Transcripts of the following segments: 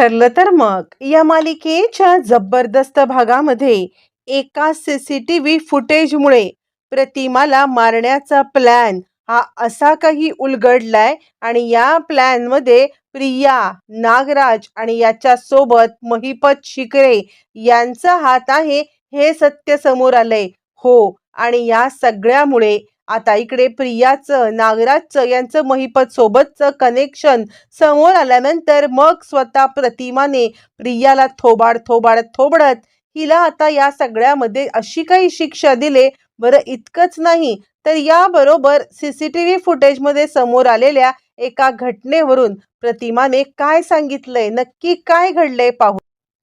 ठरलं तर मग. या मालिकेच्या जबरदस्त भागामध्ये एका सीसीटीव्ही फुटेजमुळे प्रतिमाला मारण्याचा प्लॅन हा असा काही उलगडलाय आणि या प्लॅनमध्ये प्रिया नागराज आणि याच्या सोबत महिपत शिकरे यांचा हात आहे हे सत्य समोर आलंय. हो आणि या सगळ्यामुळे आता इकडे प्रियाचं नागराजचं यांचं महिपत सोबतचं कनेक्शन समोर आल्यानंतर मग स्वतः प्रतिमाने प्रियाला थोबाड थोबाड थोबडत हिला आता या सगळ्यामध्ये अशी काही शिक्षा दिले बरं इतकंच नाही तर याबरोबर सी सी टी व्ही फुटेजमध्ये समोर आलेल्या एका घटनेवरून प्रतिमाने काय सांगितलंय नक्की काय घडलंय पाहू.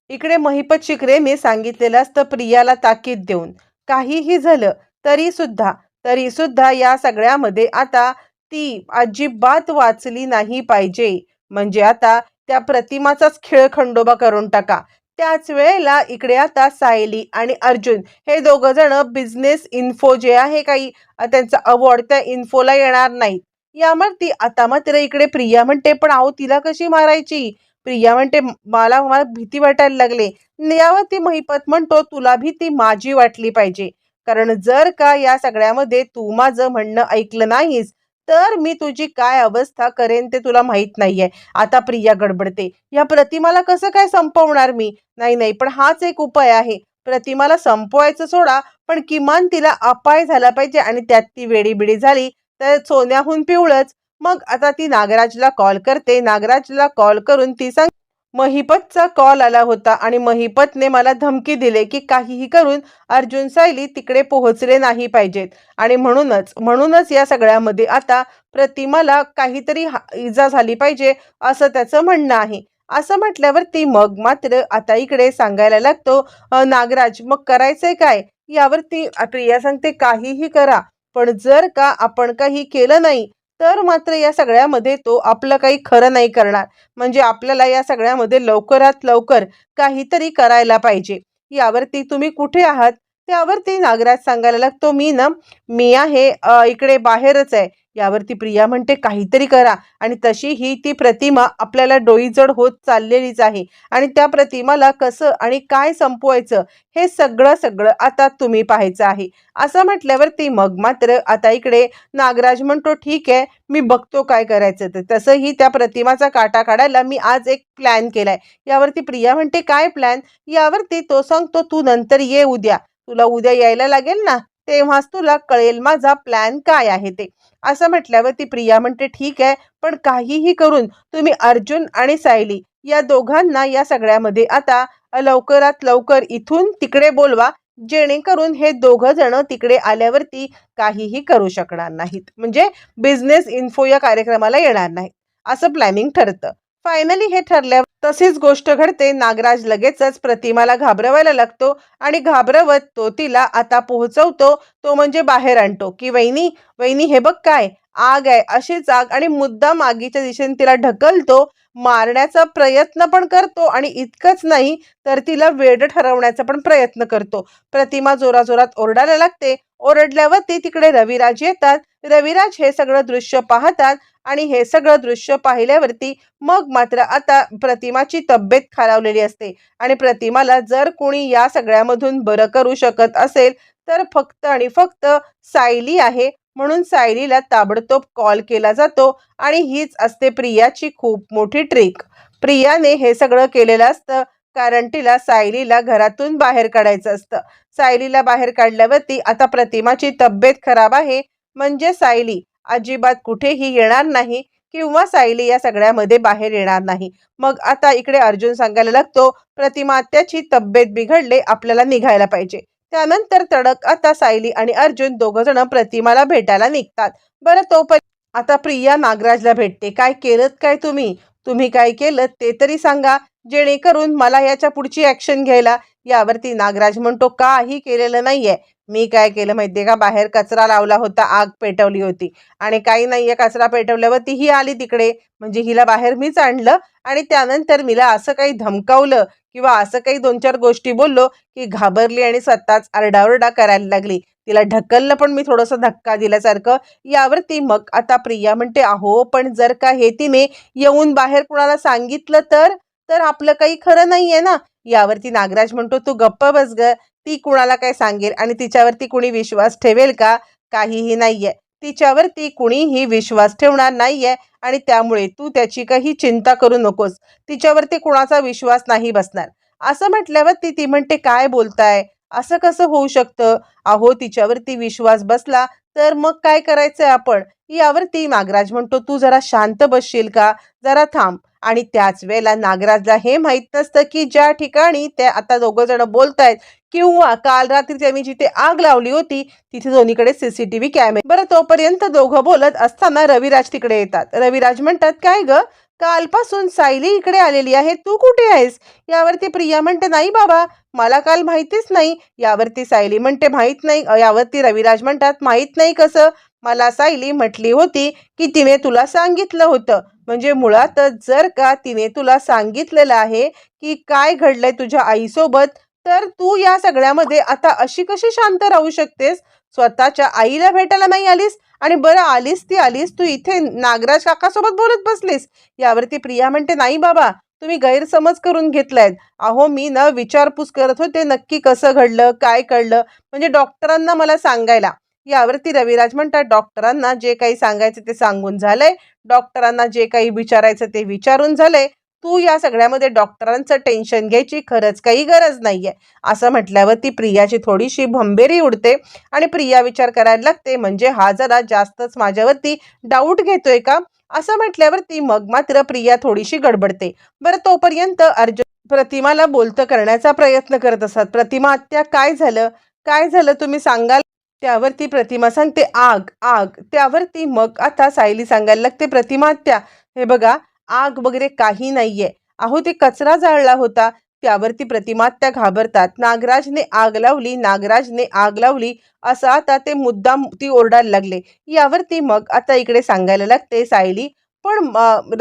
इकडे महिपत शिकरेने सांगितलेलं असतं प्रियाला ताकीद देऊन. काहीही झालं तरी सुद्धा तरी सुद्धा या सगळ्यामध्ये आता ती अजिबात वाचली नाही पाहिजे. म्हणजे आता त्या प्रतिमाचाच खेळ खंडोबा करून टाका. त्याच वेळेला इकडे आता सायली आणि अर्जुन हे दोघं जण बिझनेस इन्फो जे आहे काही त्यांचा अवॉर्ड त्या इन्फोला येणार नाही यावर ती आता मात्र इकडे प्रिया म्हणते पण आहो तिला कशी मारायची? प्रिया म्हणते मला मला भीती वाटायला लागले. यावर ती महिपत म्हणतो तुला भीती माझी वाटली पाहिजे. कारण जर का या सगळ्यामध्ये तू माझं म्हणणं ऐकलं नाहीस तर मी तुझी काय अवस्था करेन ते तुला माहीत नाहीये. आता प्रिया गडबडते. या प्रतिमाला कसं काय संपवणार मी? नाही नाही पण हाच एक उपाय आहे. प्रतिमाला संपवायचं सोडा पण किमान तिला अपाय झाला पाहिजे आणि त्यात ती वेडीबिडी झाली तर सोन्याहून पिवळच. मग आता ती नागराजला कॉल करते. नागराजला कॉल करून ती सांग महिपतचा कॉल आला होता आणि महिपतने मला धमकी दिले की काहीही करून अर्जुन सायली तिकडे पोहोचले नाही पाहिजेत. आणि म्हणूनच म्हणूनच या सगळ्यामध्ये आता प्रतिमाला काहीतरी हा- इजा झाली पाहिजे असं त्याचं म्हणणं आहे. असं म्हटल्यावर ती मग मात्र आता इकडे सांगायला लागतो नागराज मग करायचंय काय? यावरती प्रिया सांगते काहीही करा पण जर का आपण काही केलं नाही तर मात्र या सगळ्यामध्ये तो आपलं काही खरं नाही करणार. म्हणजे आपल्याला या सगळ्यामध्ये लवकरात लवकर काहीतरी करायला पाहिजे. यावरती तुम्ही कुठे आहात? त्यावरती नागराज सांगायला लागतो मी ना मी आहे इकडे बाहेरच आहे. यावरती प्रिया म्हणते काहीतरी करा. आणि तशी ही ती प्रतिमा आपल्याला डोईजड होत चाललेलीच आहे. आणि त्या प्रतिमाला कसं आणि काय संपवायचं हे सगळं सगळं आता तुम्ही पाहायचं आहे. असं म्हटल्यावर ती मग मात्र आता इकडे नागराज म्हणतो ठीक आहे मी बघतो काय करायचं. तर तसंही त्या प्रतिमाचा काटा काढायला मी आज एक प्लॅन केलाय. यावरती प्रिया म्हणते काय प्लॅन यावरती तो सांगतो तू नंतर ये उद्या. तुला उद्या यायला लागेल ना? तेव्हाच तुला कळेल माझा प्लॅन काय आहे ते. असं म्हटल्यावर ती प्रिया म्हणते ठीक आहे पण काहीही करून तुम्ही अर्जुन आणि सायली या दोघांना या सगळ्यामध्ये आता लवकरात लवकर इथून तिकडे बोलवा जेणेकरून हे दोघं जण तिकडे आल्यावरती काहीही करू शकणार नाहीत. म्हणजे बिझनेस इन्फो या कार्यक्रमाला येणार नाहीत. असं प्लॅनिंग ठरतं. फायनली हे ठरल्यावर तशीच गोष्ट घडते. नागराज लगेचच प्रतिमाला घाबरवायला लागतो आणि घाबरवत तो तिला आता पोहोचवतो. तो म्हणजे बाहेर आणतो. की वहिनी वहिनी हे बघ काय? आग आहे. अशीच आग आणि मुद्दाम आगीच्या दिशेने तिला ढकलतो. मारण्याचा प्रयत्न पण करतो आणि इतकंच नाही तर तिला वेड ठरवण्याचा पण प्रयत्न करतो. प्रतिमा जोराजोरात ओरडायला लागते. ओरडल्यावर ती तिकडे रविराज येतात. रविराज हे सगळं दृश्य पाहतात. आणि हे सगळं दृश्य पाहिल्यावरती मग मात्र आता प्रतिमाची तब्येत खालावलेली असते. आणि प्रतिमाला जर कोणी या सगळ्यामधून बरं करू शकत असेल तर फक्त आणि फक्त सायली आहे. म्हणून सायलीला ताबडतोब कॉल केला जातो आणि हीच असते प्रियाची खूप मोठी ट्रिक. प्रियाने हे सगळं केलेलं असतं कारण तिला सायलीला घरातून बाहेर काढायचं असतं. सायलीला बाहेर काढल्यावरती आता प्रतिमाची तब्येत खराब आहे. म्हणजे सायली अजिबात कुठेही येणार नाही किंवा सायली या सगळ्यामध्ये बाहेर येणार नाही. मग आता इकडे अर्जुन सांगायला लागतो प्रतिमा त्याची तब्येत बिघडले आपल्याला निघायला पाहिजे. त्यानंतर तडक आता सायली आणि अर्जुन दोघ जण प्रतिमाला भेटायला निघतात. बरं तोपर्यंत आता प्रिया नागराजला भेटते. काय केलं काय तुम्ही? तुम्ही काय केलं ते तरी सांगा. जेणेकरून मला याच्या पुढची ऍक्शन घ्यायला यावरती नागराज म्हणतो काही केलेलं नाहीये. मी काय केलं माहितीये का? बाहेर कचरा लावला होता आग पेटवली होती. आणि काही नाहीये कचरा पेटवल्यावरती ही आली तिकडे. म्हणजे हिला बाहेर मीच आणलं आणि त्यानंतर मीला असं काही धमकावलं किंवा असं काही दोन चार गोष्टी बोललो की घाबरली आणि स्वतःच आरडाओरडा करायला लागली. तिला ढकललं पण मी थोडंसं धक्का दिल्यासारखं. यावरती मग आता प्रिया म्हणते अहो पण जर का हे तिने येऊन बाहेर कुणाला सांगितलं तर तर आपलं काही खरं नाहीये ना? यावरती नागराज म्हणतो तू गप्प बस ग. ती कुणाला काय सांगेल? आणि तिच्यावरती कुणी विश्वास ठेवेल का? काहीही नाहीये. तिच्यावरती कुणीही विश्वास ठेवणार नाहीये. आणि त्यामुळे तू त्याची काही चिंता करू नकोस. तिच्यावरती कुणाचा विश्वास नाही बसणार. असं म्हटल्यावर ती ती म्हणते काय बोलताय? असं कसं होऊ शकतं? अहो तिच्यावरती विश्वास बसला तर मग काय करायचंय आपण? यावरती नागराज म्हणतो तू जरा शांत बसशील का? जरा थांब. आणि त्याच वेळेला नागराजला हे माहीत नसतं की ज्या ठिकाणी ते आता दोघं जण बोलतायत किंवा काल रात्री त्यांनी जिथे आग लावली होती तिथे दोन्हीकडे सीसीटीव्ही कॅमेरे. बरं तोपर्यंत दोघं बोलत असताना रविराज तिकडे येतात. रविराज म्हणतात काय ग? कालपासून सायली इकडे आलेली आहे. तू कुठे आहेस? यावरती प्रिया म्हणते नाही बाबा मला काल माहितीच नाही. यावरती सायली म्हणते माहीत नाही. यावरती रविराज म्हणतात माहीत नाही कसं? मला सायली म्हटली होती की तिने तुला सांगितलं होतं. म्हणजे मुळातच जर का तिने तुला सांगितलेलं आहे की काय घडलंय तुझ्या आईसोबत तर तू या सगळ्यामध्ये आता अशी कशी शांत राहू शकतेस? स्वतःच्या आईला भेटायला नाही आलीस? आणि बरं आलीस ती आलीस तू इथे नागराज काकासोबत बोलत बसलीस? यावरती प्रिया म्हणते नाही बाबा तुम्ही गैरसमज करून घेतलायत. अहो मी ना विचारपूस करत होते नक्की कसं घडलं काय कळलं म्हणजे डॉक्टरांना मला सांगायला. यावरती रविराज म्हणतात डॉक्टरांना जे काही सांगायचं ते सांगून झालंय. डॉक्टरांना जे काही विचारायचं ते विचारून झालंय. तू या सगळ्यामध्ये डॉक्टरांचं टेन्शन घ्यायची खरंच काही गरज नाहीये. असं म्हटल्यावर ती प्रियाची थोडीशी भंबेरी उडते आणि प्रिया विचार करायला लागते म्हणजे हा जरा जास्तच माझ्यावरती डाऊट घेतोय का? असं म्हटल्यावर ती मग मात्र प्रिया थोडीशी गडबडते. बरं तोपर्यंत अर्जुन प्रतिमाला बोलतं करण्याचा प्रयत्न करत असतात. प्रतिमा आत्या काय झालं? काय झालं? तुम्ही सांगाल त्यावरती प्रतिमा सांगते आग आग. त्यावरती मग आता सायली सांगायला लागते प्रतिमा त्या. हे बघा आग वगैरे काही नाहीये. अहो ते कचरा जाळला होता. त्यावरती प्रतिमा त्या घाबरतात. नागराजने आग लावली नागराजने आग लावली. असं आता ते मुद्दाम ती ओरडायला लागले. यावरती मग आता इकडे सांगायला लागते सायली पण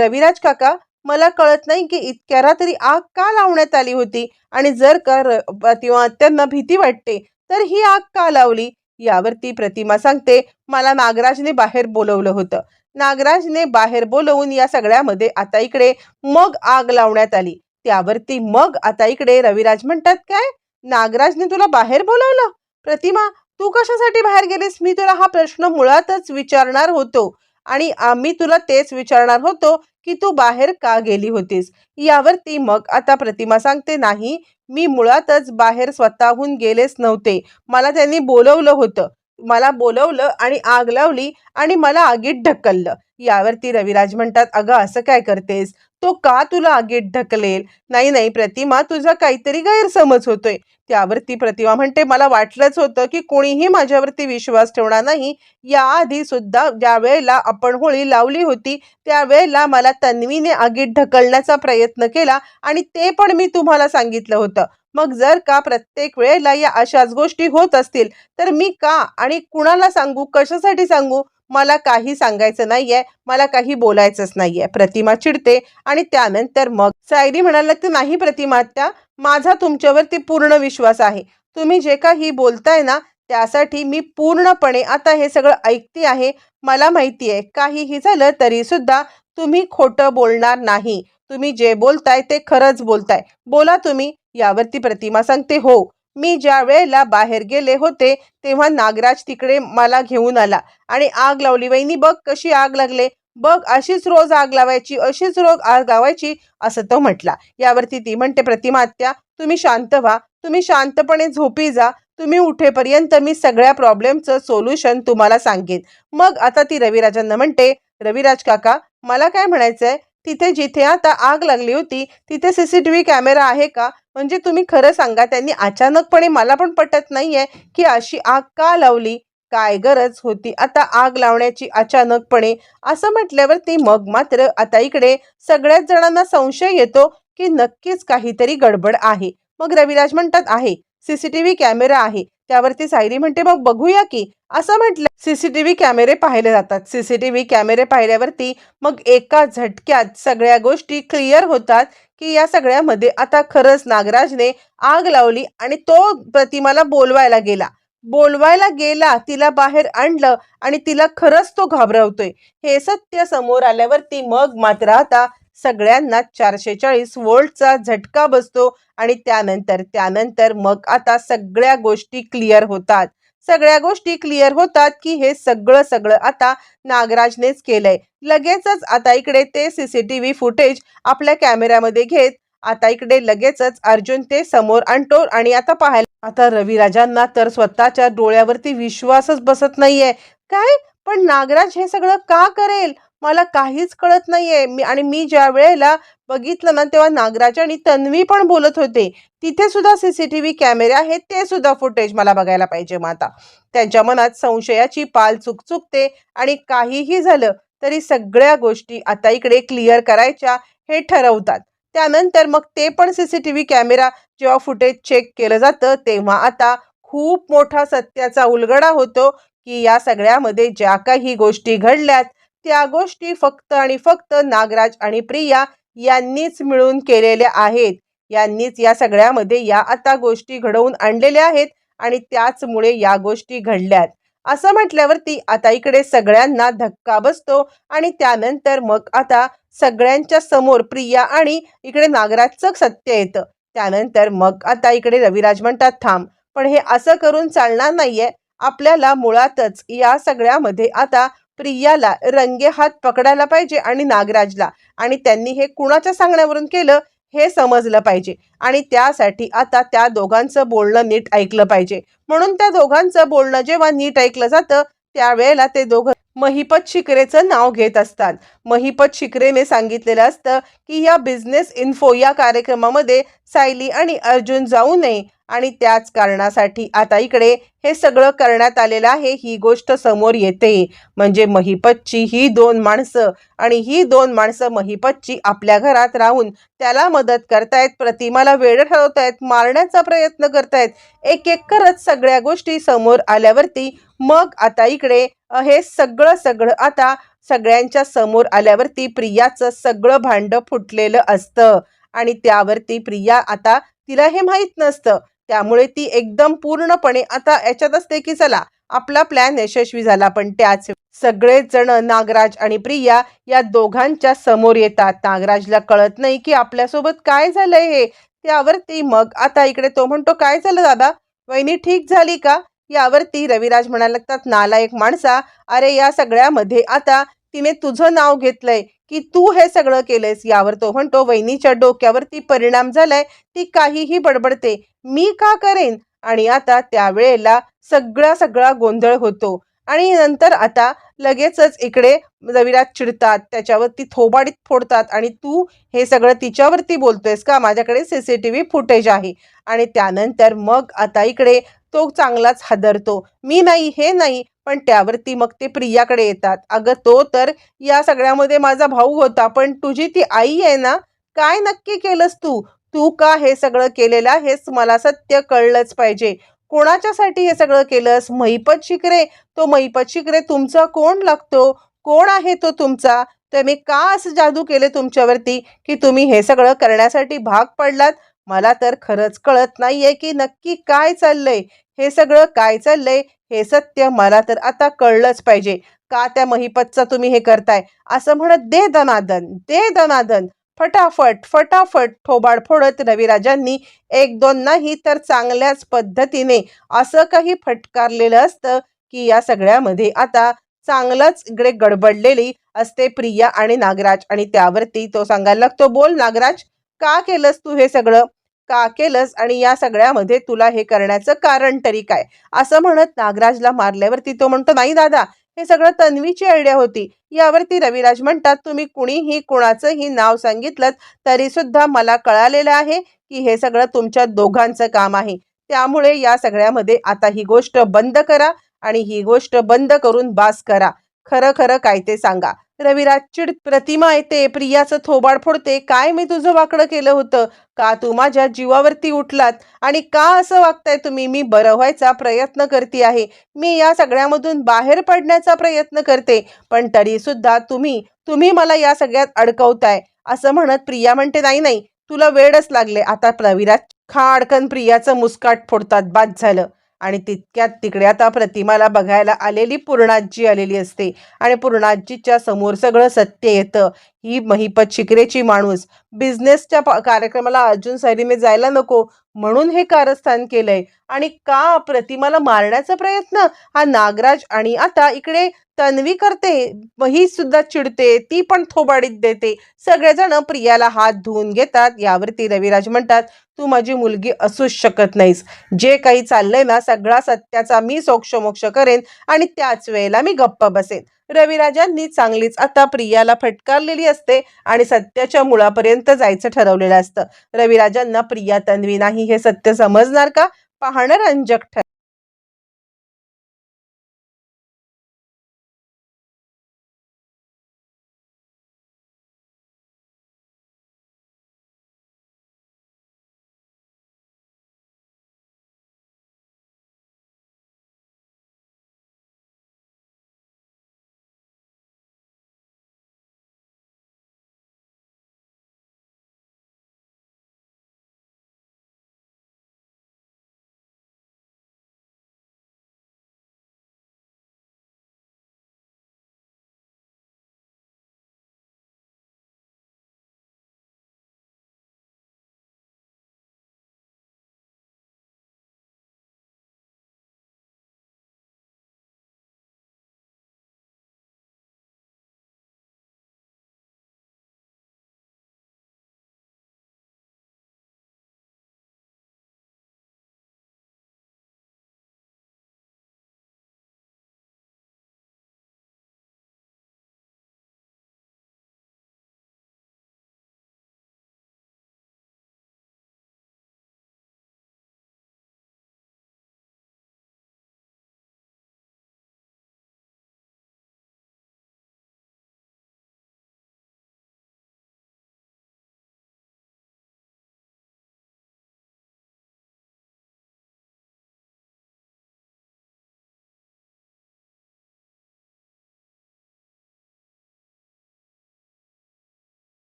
रविराज काका मला कळत नाही की इतक्या रात्री आग का लावण्यात आली होती? आणि जर का र- प्रतिमा त्यांना भीती वाटते तर ही आग का लावली? यावर ती प्रतिमा सांगते मला नागराजने बाहेर बोलवलं होतं. नागराजने बाहेर बोलवून या सगळ्यामध्ये आता इकडे मग आग लावण्यात आली. त्यावरती मग आता इकडे रविराज म्हणतात काय? नागराजने तुला बाहेर बोलवलं? प्रतिमा तू कशासाठी बाहेर गेलीस? मी तुला हा प्रश्न मुळातच विचारणार होतो. आणि आम्ही तुला तेच विचारणार होतो की तू बाहेर का गेली होतीस? यावरती मग आता प्रतिमा सांगते नाही मी मुळातच बाहेर स्वतःहून गेलेच नव्हते. मला त्यांनी बोलवलं होतं. मला बोलवलं आणि आग लावली आणि मला आगीत ढकललं. यावरती रविराज म्हणतात अगं असं काय करतेस? तो का तुला आगीत ढकलेल? नाही नाही प्रतिमा तुझा काहीतरी गैरसमज होतोय. त्यावरती प्रतिमा म्हणते मला वाटलंच होतं की कोणीही माझ्यावरती विश्वास ठेवणार नाही. याआधी सुद्धा ज्या वेळेला आपण होळी लावली होती त्यावेळेला मला तन्वीने आगीत ढकलण्याचा प्रयत्न केला आणि ते पण मी तुम्हाला सांगितलं होतं. मग जर का प्रत्येक वेळेला या अशाच गोष्टी होत असतील तर मी का आणि कुणाला सांगू? कशासाठी सांगू? मला काही सांगायचं नाहीये मला काही बोलायचंच नाहीये. प्रतिमा चिडते आणि त्यानंतर मग सायरी म्हणायला तर नाही प्रतिमा त्या माझा तुमच्यावरती पूर्ण विश्वास आहे. तुम्ही जे काही बोलताय ना त्यासाठी मी पूर्णपणे आता हे सगळं ऐकते आहे. मला माहिती आहे काहीही झालं तरी सुद्धा तुम्ही खोटं बोलणार नाही. तुम्ही जे बोलताय ते खरंच बोलताय. बोला तुम्ही यावरती प्रतिमा सांगते हो मी ज्या वेळेला बाहेर गेले होते तेव्हा नागराज तिकडे मला घेऊन आला. आणि आग लावली वहिनी बघ कशी आग लागले. बघ अशीच रोज आग लावायची अशीच रोज आग लावायची असं तो म्हटला. यावरती ती म्हणते प्रतिमा आत्या तुम्ही शांत व्हा. तुम्ही शांतपणे झोपी जा. तुम्ही उठेपर्यंत मी सगळ्या प्रॉब्लेमचं सोल्युशन तुम्हाला सांगेन. मग आता ती रविराजांना म्हणते रविराज काका मला काय म्हणायचंय? तिथे जिथे आता आग लागली होती तिथे सीसीटीव्ही कॅमेरा आहे का? म्हणजे तुम्ही खरं सांगा त्यांनी अचानकपणे मला पण पटत नाहीये की अशी आग का लावली? काय गरज होती? आता आग लावण्याची अचानकपणे. असं म्हटल्यावरती मग मात्र आता इकडे सगळ्याच जणांना संशय येतो की नक्कीच काहीतरी गडबड आहे. मग रविराज म्हणतात आहे. सीसीटीव्ही कॅमेरा आहे. त्यावरती सायरी म्हणते मग बघूया की. असं म्हटलं सीसीटीव्ही कॅमेरे पाहिले जातात. सीसीटीव्ही कॅमेरे पाहिल्यावरती मग एका झटक्यात सगळ्या गोष्टी क्लिअर होतात. की या सगळ्यामध्ये आता खरंच नागराजने आग लावली आणि तो प्रतिमाला बोलवायला गेला. बोलवायला गेला तिला बाहेर आणलं आणि तिला खरंच तो घाबरवतोय. हे सत्य समोर आल्यावरती मग मात्र आता सगळ्यांना चारशे चाळीस वोल्टचा झटका बसतो आणि त्यानंतर त्यानंतर मग आता सगळ्या गोष्टी क्लिअर होतात. सगळ्या गोष्टी क्लिअर होतात की हे सगळं सगळं आता नागराजनेच केलंय. लगेचच आता इकडे ते सीसीटीव्ही फुटेज आपल्या कॅमेऱ्यामध्ये घेत आता इकडे लगेचच अर्जुन ते समोर आणतो आणि आता पाहायला आता रविराजांना तर स्वतःच्या डोळ्यावरती विश्वासच बसत नाहीये. काय? पण नागराज हे सगळं का करेल? मला काहीच कळत नाहीये. मी आणि मी ज्या वेळेला बघितलं ना तेव्हा नागराज आणि तन्वी पण बोलत होते. तिथे सुद्धा सीसीटीव्ही कॅमेरे आहेत ते सुद्धा फुटेज मला बघायला पाहिजे माता त्यांच्या मनात संशयाची पाल चुकचुकते आणि काहीही झालं तरी सगळ्या गोष्टी आता इकडे क्लिअर करायच्या हे ठरवतात. त्यानंतर मग ते पण सीसीटीव्ही कॅमेरा जेव्हा फुटेज चेक केलं जातं तेव्हा आता खूप मोठा सत्याचा उलगडा होतो की या सगळ्यामध्ये ज्या काही गोष्टी घडल्यात त्या गोष्टी फक्त आणि फक्त नागराज आणि प्रिया यांनीच मिळून केलेल्या आहेत. यांनीच या सगळ्यामध्ये या आता गोष्टी घडवून आणलेल्या आहेत आणि त्याचमुळे या गोष्टी घडल्यात. असं म्हटल्यावरती आता इकडे सगळ्यांना धक्का बसतो आणि त्यानंतर मग आता सगळ्यांच्या समोर प्रिया आणि इकडे नागराजचं सत्य येतं. त्यानंतर मग आता इकडे रविराज म्हणतात थांब पण हे असं करून चालणार नाहीये. आपल्याला मुळातच या सगळ्यामध्ये आता प्रियाला रंगे हात पकडायला पाहिजे आणि नागराजला. आणि त्यांनी हे कुणाच्या सांगण्यावरून केलं? हे समजलं पाहिजे. आणि त्यासाठी आता त्या दोघांचं बोलणं नीट ऐकलं पाहिजे. म्हणून त्या दोघांचं बोलणं जेव्हा नीट ऐकलं जातं त्यावेळेला ते दोघं महिपत शिकरेचं नाव घेत असतात. महिपत शिकरेने सांगितलेलं असतं की या बिझनेस इन्फो या कार्यक्रमामध्ये सायली आणि अर्जुन जाऊ नये. आणि त्याच कारणासाठी आता इकडे हे सगळं करण्यात आलेलं आहे ही गोष्ट समोर येते. म्हणजे महिपतची ही दोन माणसं आणि ही दोन माणसं महिपतची आपल्या घरात राहून त्याला मदत करतायत प्रतिमाला वेळ ठरवतायत मारण्याचा प्रयत्न करतायत. एक एक करत सगळ्या गोष्टी समोर आल्यावरती मग आता इकडे हे सगळं सगळं आता सगळ्यांच्या समोर आल्यावरती प्रियाचं सगळं भांडं फुटलेलं असतं. आणि त्यावरती प्रिया आता तिला हे माहीत नसतं. त्यामुळे ती एकदम पूर्णपणे आता याच्यात असते की चला आपला प्लॅन यशस्वी झाला पण त्याच सगळेच जण नागराज आणि प्रिया या दोघांच्या समोर येतात. नागराजला कळत नाही की आपल्यासोबत काय झालंय हे. त्यावरती मग आता इकडे तो म्हणतो काय झालं दादा? वहिनी ठीक झाली का? यावरती रविराज म्हणायला लागतात नालायक माणसा अरे या सगळ्यामध्ये आता तिने तुझं नाव घेतलंय. की तू हे सगळं केलंयस यावर तो म्हणतो वहिनीच्या डोक्यावरती परिणाम झालाय ती काहीही बडबडते मी का करेन? आणि आता त्यावेळेला सगळा सगळा गोंधळ होतो. आणि नंतर आता लगेचच इकडे रविराज चिडतात त्याच्यावरती थोबाडीत फोडतात आणि तू हे सगळं तिच्यावरती बोलतोयस का? माझ्याकडे C C T V footage आहे. आणि त्यानंतर मग आता इकडे तो चांगलाच हादरतो. मी नाही हे नाही पण त्यावरती मग ते प्रियाकडे येतात. अगं तो तर या सगळ्यामध्ये माझा भाऊ होता पण तुझी ती आई आहे ना? काय नक्की केलंस तू? तू का हे सगळं केलेलं आहेस? मला सत्य कळलंच पाहिजे. कोणाच्यासाठी हे सगळं केलंस? महिपत शिकरे तो महिपत शिकरे तुमचा कोण लागतो? कोण आहे तो तुमचा? तुम्ही का असं जादू केले तुमच्यावरती की तुम्ही हे सगळं करण्यासाठी भाग पडलात? मला तर खरंच कळत नाहीये की नक्की काय चाललंय. हे सगळं काय चाललंय? हे सत्य मला तर आता कळलंच पाहिजे. का त्या महिपतचं तुम्ही हे करताय? असं म्हणत दे दनादन दे दनादन. फटाफट फटाफट ठोबाड फोडत रविराजांनी एक दोन नाही तर चांगल्याच पद्धतीने असं काही फटकारलेलं असतं की या सगळ्यामध्ये आता चांगलंच इकडे गडबडलेली असते प्रिया आणि नागराज आणि त्यावरती तो सांगायला लागतो बोल नागराज का केलंस तू हे सगळं? का केलंस आणि या सगळ्यामध्ये तुला हे करण्याचं कारण तरी काय? असं म्हणत नागराजला मारल्यावरती तो म्हणतो नाही दादा हे सगळं तन्वीची आयडिया होती. यावरती रविराज म्हणतात तुम्ही कुणीही कुणाचंही नाव सांगितलं तरी सुद्धा मला कळालेलं आहे की हे सगळं तुमच्या दोघांचं काम आहे. त्यामुळे या सगळ्यामध्ये आता ही गोष्ट बंद करा आणि ही गोष्ट बंद करून बास करा. खरं खरं काय ते सांगा. रविराज चिड प्रतिमा येते प्रियाचं थोबाड फोडते काय मी तुझं वाकडं केलं होतं? का तू माझ्या जीवावरती उठलात? आणि का असं वागताय तुम्ही? मी बरं व्हायचा प्रयत्न करते आहे. मी या सगळ्यामधून बाहेर पडण्याचा प्रयत्न करते. पण तरी सुद्धा तुम्ही तुम्ही मला या सगळ्यात अडकवताय. असं म्हणत प्रिया म्हणते नाही नाही तुला वेळच लागले. आता रविराज खाडकन प्रियाचं मुस्काट फोडतात. बाद झालं. आणि तितक्यात तिकडे आता प्रतिमाला बघायला आलेली पूर्णाजी आलेली असते. आणि पूर्णाजीच्या समोर सगळं सत्य येतं. ही महिपत शिकरेची माणूस. बिझनेसच्या प- कार्यक्रमाला अर्जुन सैरीने जायला नको म्हणून हे कारस्थान केलंय. आणि का प्रतिमाला मारण्याचा प्रयत्न? हा नागराज आणि आता इकडे तन्वी करते. ही सुद्धा चिडते. ती पण थोबाडीत देते. सगळेजण प्रियाला हात धुवून घेतात. यावरती रविराज म्हणतात तू माझी मुलगी असूच शकत नाहीस. जे काही चाललंय ना सगळा सत्याचा मी सोक्षमोक्ष करेन आणि त्याच वेळेला मी गप्प बसेन. रविराजांनी चांगलीच आता प्रियाला फटकारलेली असते आणि सत्याच्या मुळापर्यंत जायचं ठरवलेलं असतं. रविराजांना प्रिया तन्वी नाही हे सत्य समजणार का? पाहणं रंजक ठर